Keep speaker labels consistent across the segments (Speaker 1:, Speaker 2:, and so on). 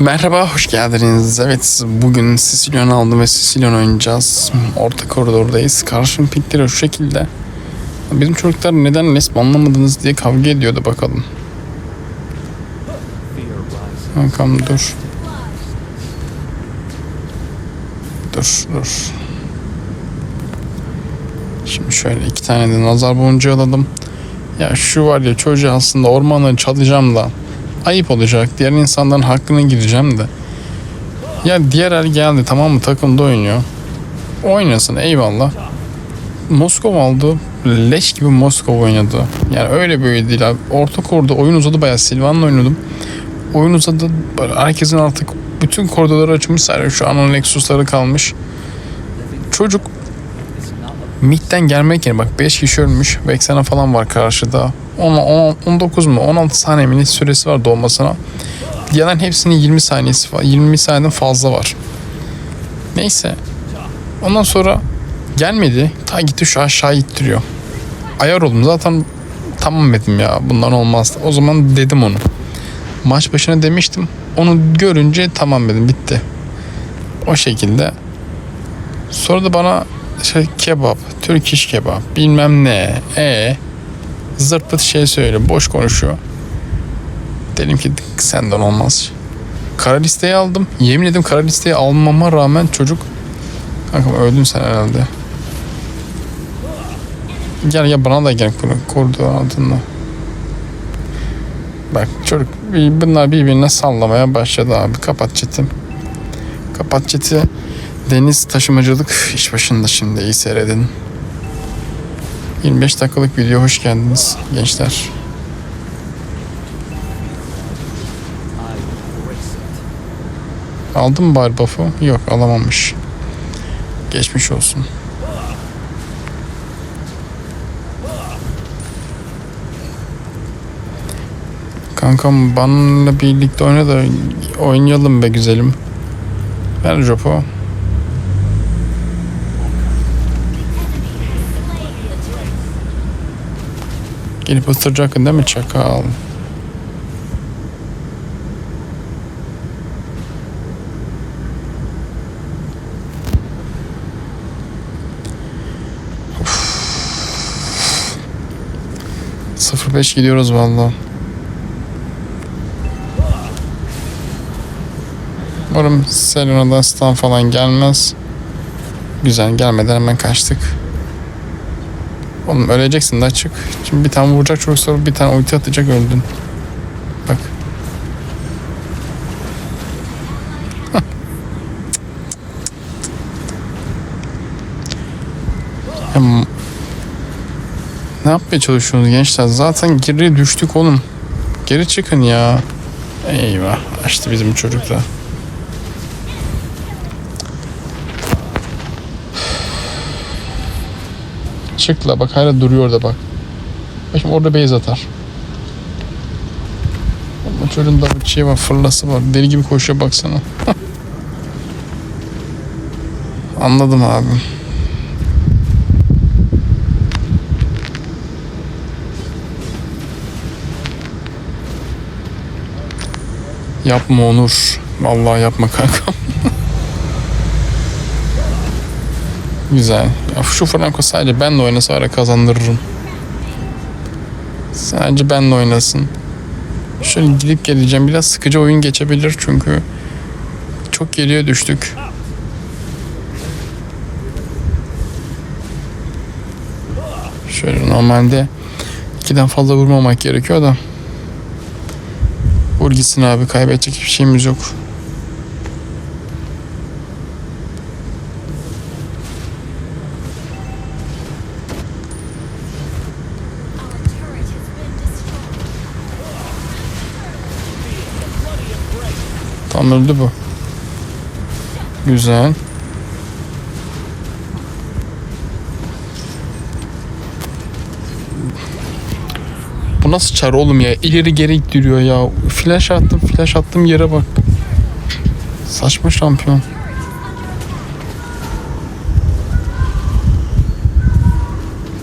Speaker 1: Merhaba, hoş geldiniz. Evet, bugün Sicilyon aldım ve Sicilyon oynayacağız. Orta koridordayız. Karşım pikleri şu şekilde. Bizim çocuklar neden Lesb anlamadınız diye kavga ediyordu bakalım. Bakalım dur. Dur, dur. Şimdi şöyle iki tane de nazar boncuğu alalım. Ya şu var ya çocuğu aslında ormanları çalacağım da ayıp olacak. Diğer insanların hakkına gireceğim de. Ya diğer el geldi tamam mı takımda oynuyor. Oynasın eyvallah. Moskova aldı. Leş gibi Moskova oynadı. Yani öyle böyle değil abi. Orta koridor oyun uzadı bayağı. Silvan'la oynadım. Oyun uzadı. Herkesin artık bütün koridorları. Sadece şu an Lexus'ları kalmış. Çocuk Mid'den gelmek yerine bak 5 kişi ölmüş. Vexena falan var karşıda. 10, 10, 19 mu 16 saniye mi süresi var doğmasına. Diğerlerin hepsinin 20 saniyesi var. 20 saniyeden fazla var. Neyse. Ondan sonra gelmedi. Ta gitti şu aşağı ittiriyor. Ayar oldum. Zaten tamam dedim ya bundan olmaz. O zaman dedim onu. Maç başına demiştim. Onu görünce tamam dedim bitti. O şekilde. Sonra da bana şey, kebap, Türk iş kebap, bilmem ne, e zırt pırt şey söylüyor, boş konuşuyor. Dedim ki senden olmaz. Kara listeyi aldım. Yemin ederim kara listeyi almama rağmen çocuk Kanka öldün sen herhalde. Gel ya bana da gel kur- kurdu altında. Bak çocuk bunlar birbirine sallamaya başladı abi. Kapat çetim. Kapat çeti. Deniz taşımacılık iş başında şimdi iyi seyredin. 25 dakikalık video hoş geldiniz gençler. Aldın mı bari buff'u? Yok alamamış. Geçmiş olsun. Kankam benimle birlikte oyna da oynayalım be güzelim. Ver Jopo. Gelip ısıracaksın değil mi çakal? Sıfır beş gidiyoruz vallahi. Umarım Selena'dan stun falan gelmez. Güzel gelmeden hemen kaçtık. Oğlum öleceksin de açık. Şimdi bir tane vuracak çok sonra bir tane ulti atacak öldün. Bak. Ne yapmaya çalışıyorsunuz gençler? Zaten geri düştük oğlum. Geri çıkın ya. Eyvah. Açtı bizim çocuk da. Çıkla bak hala duruyor orada bak. Şimdi orada base atar. Ama çocuğun da bir şey var fırlası var. Deli gibi koşuyor baksana. Anladım abi. Yapma Onur. Vallahi yapma kanka. Güzel. Ya şu Franco sadece benle oynasa ara kazandırırım. Sadece benle oynasın. Şöyle gidip geleceğim. Biraz sıkıcı oyun geçebilir çünkü çok geriye düştük. Şöyle normalde ikiden fazla vurmamak gerekiyor da. Vur gitsin abi kaybedecek hiçbir şeyimiz yok. Tam bu. Güzel. Bu nasıl çar oğlum ya? İleri geri ittiriyor ya. Flash attım, flash attım yere bak. Saçma şampiyon.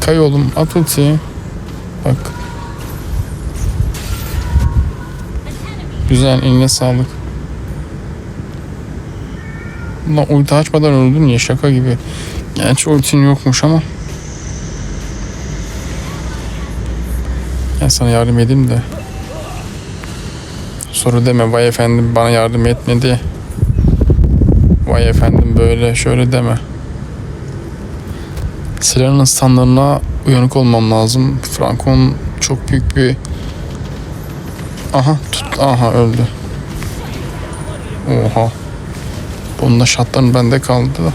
Speaker 1: Kay oğlum at ultiyi. Bak. Güzel eline sağlık. Ulan ulti açmadan öldün ya şaka gibi. Gerçi ultin yokmuş ama. Ben sana yardım edeyim de. Soru deme vay efendim bana yardım etmedi. Vay efendim böyle şöyle deme. Silahın standlarına uyanık olmam lazım. Franco'nun çok büyük bir... Aha tut. Aha öldü. Oha. Bunun da şatların bende kaldı.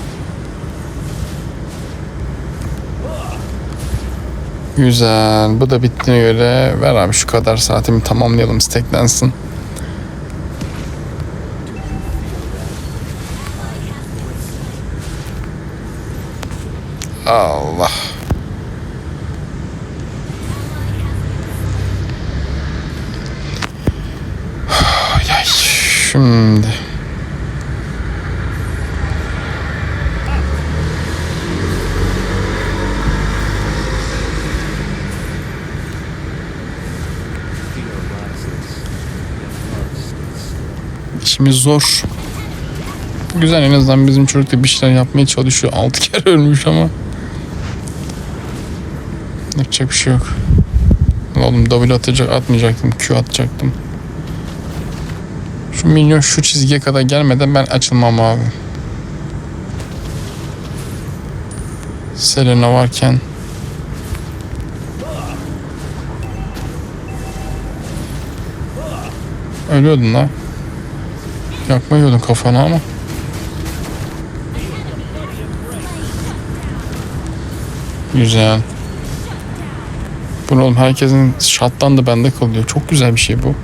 Speaker 1: Güzel. Bu da bittiğine göre ver abi şu kadar saatimi tamamlayalım steklensin. Allah. Şimdi. İşimiz zor. Güzel en azından bizim çocuk da bir şeyler yapmaya çalışıyor. Altı kere ölmüş ama. Yapacak bir şey yok. Oğlum W atacak atmayacaktım. Q atacaktım. Şu minyon şu çizgiye kadar gelmeden ben açılmam abi. Selena varken Ölüyordun la. Yakma yiyordun kafana ama. Güzel. Bu ne oğlum herkesin şattan da bende kalıyor. Çok güzel bir şey bu.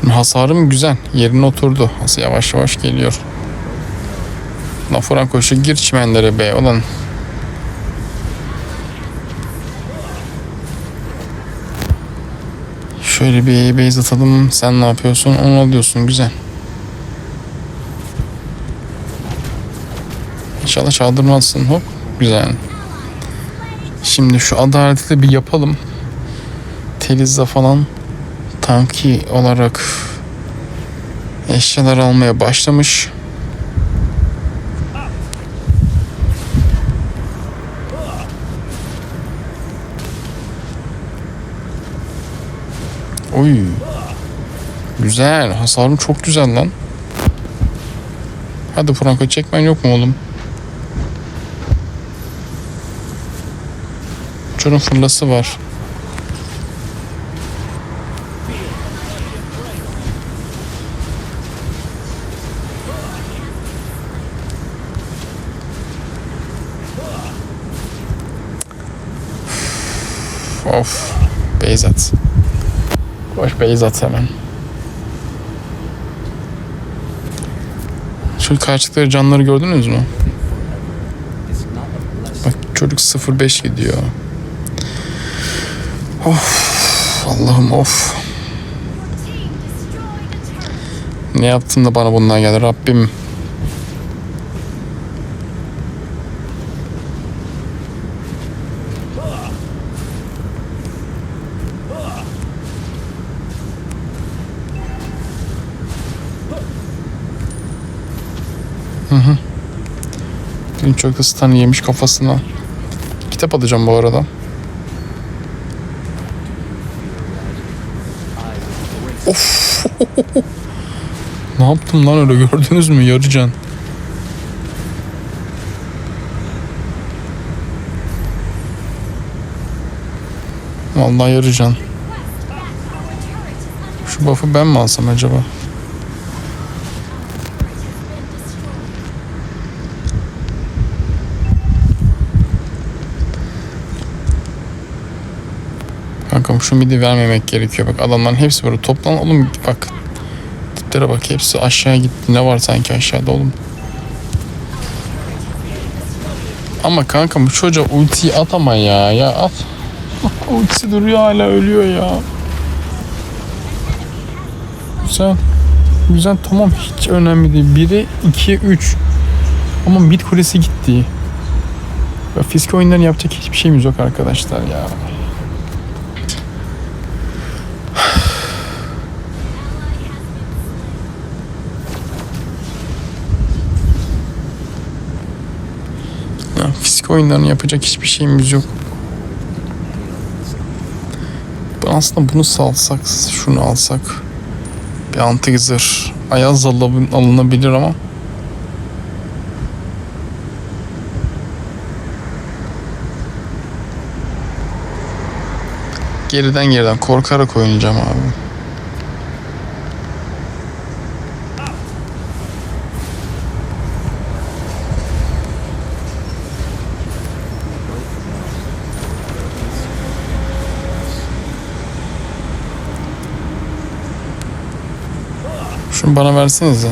Speaker 1: Şimdi hasarım güzel. Yerine oturdu. Yavaş yavaş geliyor. La Franco şu gir çimenlere be ulan. Şöyle bir base atalım. Sen ne yapıyorsun? Onu alıyorsun. Güzel. İnşallah çaldırmazsın. Hop. Güzel. Şimdi şu adaleti bir yapalım. Teliz'de falan tanki olarak eşyalar almaya başlamış. Oy. Güzel. Hasarım çok güzel lan. Hadi Franco çekmen yok mu oğlum? Çorum fırlası var. Of. Beyzat. Boş Beyzat hemen. Şu karşılıkları canları gördünüz mü? Bak çocuk 05 gidiyor. Of. Allah'ım of. Ne yaptın da bana bunlar geldi Rabbim. Çok ısıtan yemiş kafasına. Kitap alacağım bu arada. Of. ne yaptım lan öyle gördünüz mü yarıcan? Vallahi yarıcan. Şu buff'ı ben mi alsam acaba? Kankam şu midi vermemek gerekiyor. Bak adamların hepsi böyle toplan oğlum bak. Tiplere bak hepsi aşağıya gitti. Ne var sanki aşağıda oğlum. Ama kankam bu çocuğa ultiyi at ama ya. Ya at. Ultisi duruyor hala ölüyor ya. Güzel. Güzel tamam hiç önemli değil. Biri, iki, üç. Ama mid kulesi gitti. Ya fiske oyunlarını yapacak hiçbir şeyimiz yok arkadaşlar ya. Eski oyunların yapacak hiçbir şeyimiz yok. Aslında bunu salsak, şunu alsak. Bir antik zırh. Ayaz alın- alınabilir ama. Geriden geriden korkarak oynayacağım abi. Şunu bana versenize.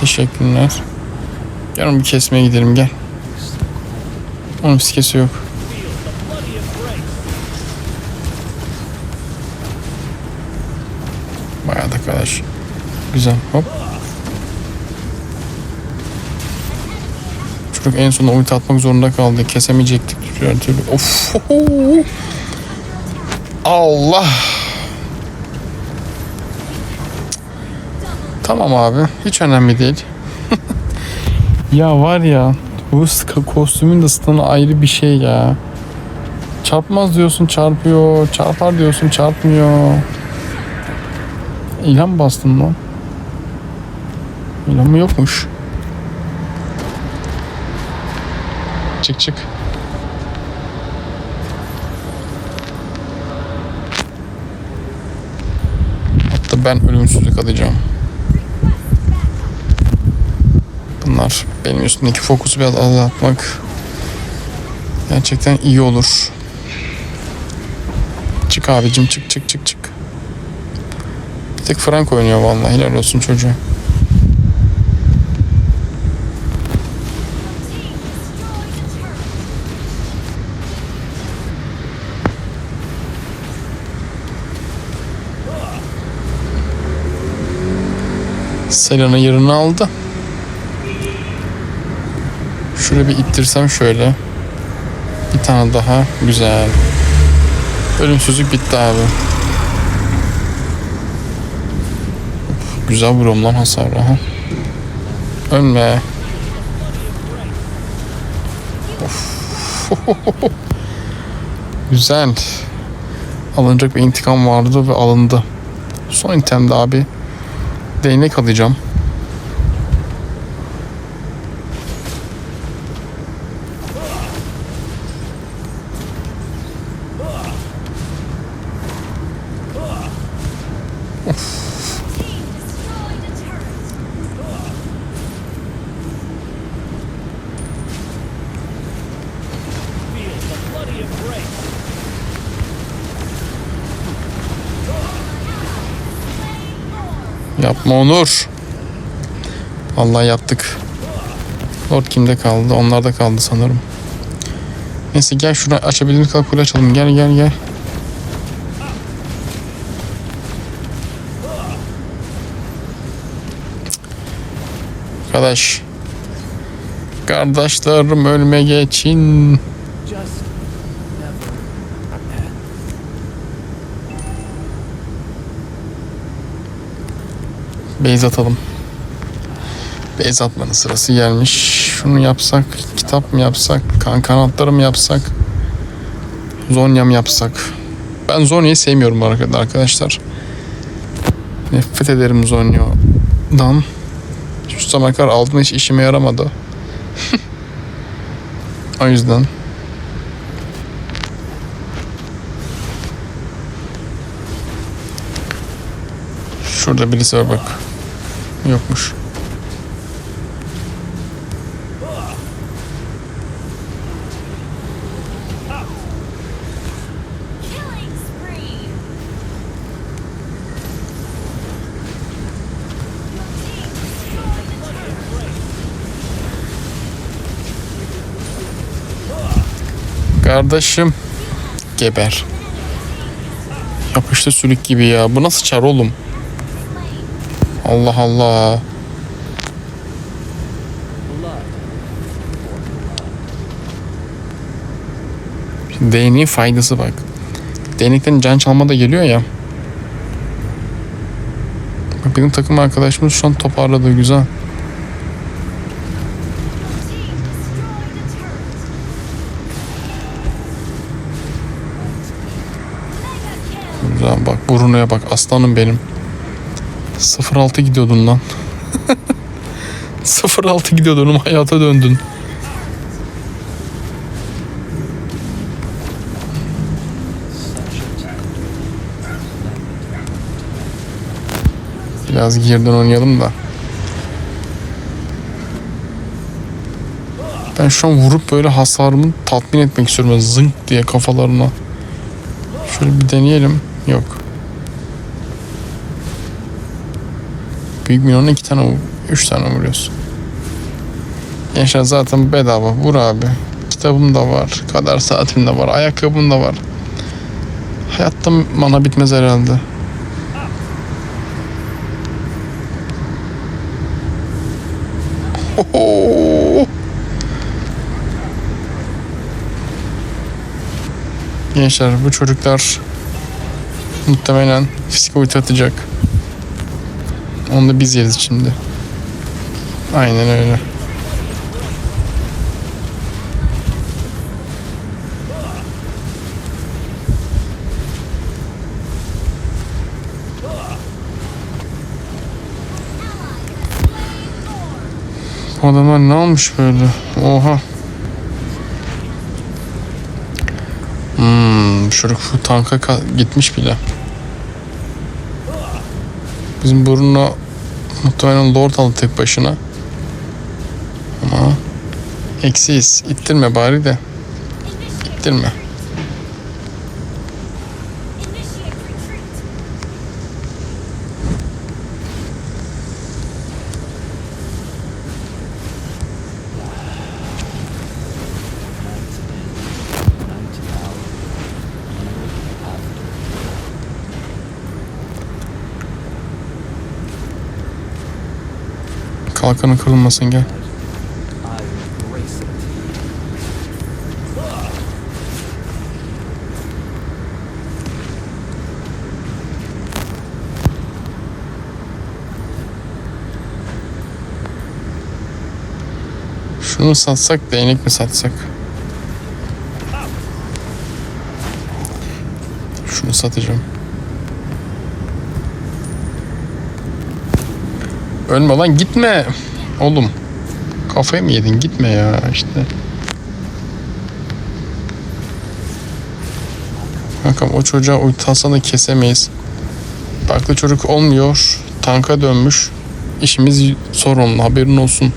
Speaker 1: Teşekkürler. Gel onu bir kesmeye gidelim gel. Onun fiskesi yok. Bayağı da arkadaş. Güzel hop. Çocuk en sonunda ulti atmak zorunda kaldı. Kesemeyecektik türlü. Of. Allah. Tamam abi. Hiç önemli değil. ya var ya. Bu kostümün de stun'ı ayrı bir şey ya. Çarpmaz diyorsun çarpıyor. Çarpar diyorsun çarpmıyor. İlham bastın lan. İlhamı yokmuş. Çık çık. Ben ölümsüzlük alacağım. Bunlar benim üstündeki fokusu biraz azaltmak gerçekten iyi olur. Çık abicim çık çık çık çık. Bir tek Frank oynuyor vallahi helal olsun çocuğa. Selena yerini aldı. Şuraya bir ittirsem şöyle. Bir tane daha. Güzel. Ölümsüzlük bitti abi. Güzel vuruyorum lan hasarı. Ha. Ölme. Güzel. Alınacak bir intikam vardı ve alındı. Son itemde abi. Değnek alacağım. Yapma Onur. Vallahi yaptık. Lord kimde kaldı? Onlarda kaldı sanırım. Neyse gel şunu açabildiğimiz kadar kule açalım. Gel gel gel. Arkadaş. Kardeşlerim ölme geçin. Beyz atalım. Beyz atmanın sırası gelmiş. Şunu yapsak, kitap mı yapsak, kan kanatları mı yapsak, Zonya mı yapsak? Ben Zonya'yı sevmiyorum arkadaşlar. Nefret ederim Zonya'dan. Şu zamana kadar aldığım hiç işime yaramadı. o yüzden. Şurada birisi var bak. Yokmuş. Kardeşim. Geber. Yapıştı sülük gibi ya. Bu nasıl çar oğlum? Allah Allah. Değneğin faydası bak. Değnekten can çalma da geliyor ya. Bak benim takım arkadaşımız şu an toparladı güzel. Güzel bak burnuya bak aslanım benim. 06 gidiyordun lan. 06 gidiyordun hayata döndün. Biraz geriden oynayalım da. Ben şu an vurup böyle hasarımı tatmin etmek istiyorum. Böyle Zınk diye kafalarına. Şöyle bir deneyelim. Yok. Büyük milyonun iki tane, üç tane vuruyorsun. Gençler zaten bedava. Vur abi. Kitabım da var. Kadar saatim de var. Ayakkabım da var. Hayatta mana bitmez herhalde. Oho! Gençler bu çocuklar muhtemelen fizik boyutu atacak. Onu da biz yeriz şimdi. Aynen öyle. Adamlar ne olmuş böyle? Oha. Hmm, bu tanka ka- gitmiş bile. Bizim Bruno muhtemelen Lord aldı tek başına. Ama eksiyiz. İttirme bari de. İttirme. Kalkanın kırılmasın gel. Şunu satsak değnek mi satsak? Şunu satacağım. Ölme lan gitme. Oğlum. Kafayı mı yedin? Gitme ya işte. Kankam o çocuğa ulti atsa da kesemeyiz. Farklı çocuk olmuyor. Tanka dönmüş. İşimiz sorunlu haberin olsun.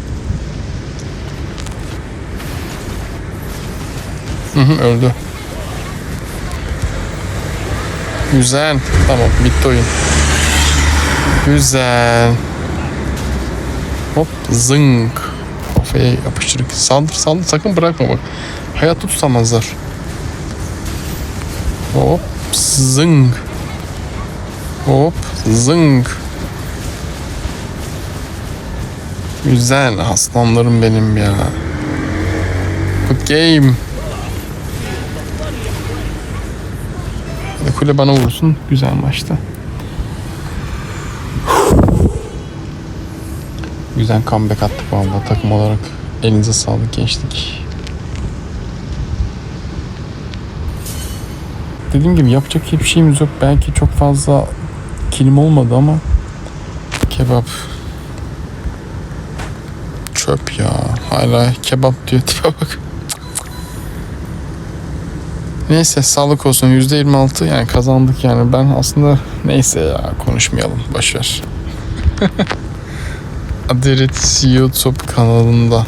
Speaker 1: Hı hı öldü. Güzel. Tamam bitti oyun. Güzel. Hop zınk. Kafaya yapıştırık. Saldır saldır sakın bırakma bak. Hayatta tutamazlar. Hop zınk. Hop zınk. Güzel aslanlarım benim ya. Good game. Kule bana vursun. Güzel maçtı. Güzel comeback attık vallahi takım olarak. Elinize sağlık gençlik. Dediğim gibi yapacak hiçbir şeyimiz yok. Belki çok fazla kilim olmadı ama kebap çöp ya. Hala kebap diyor tipe bak. Neyse sağlık olsun %26 yani kazandık yani ben aslında neyse ya konuşmayalım başver. Adirit YouTube kanalında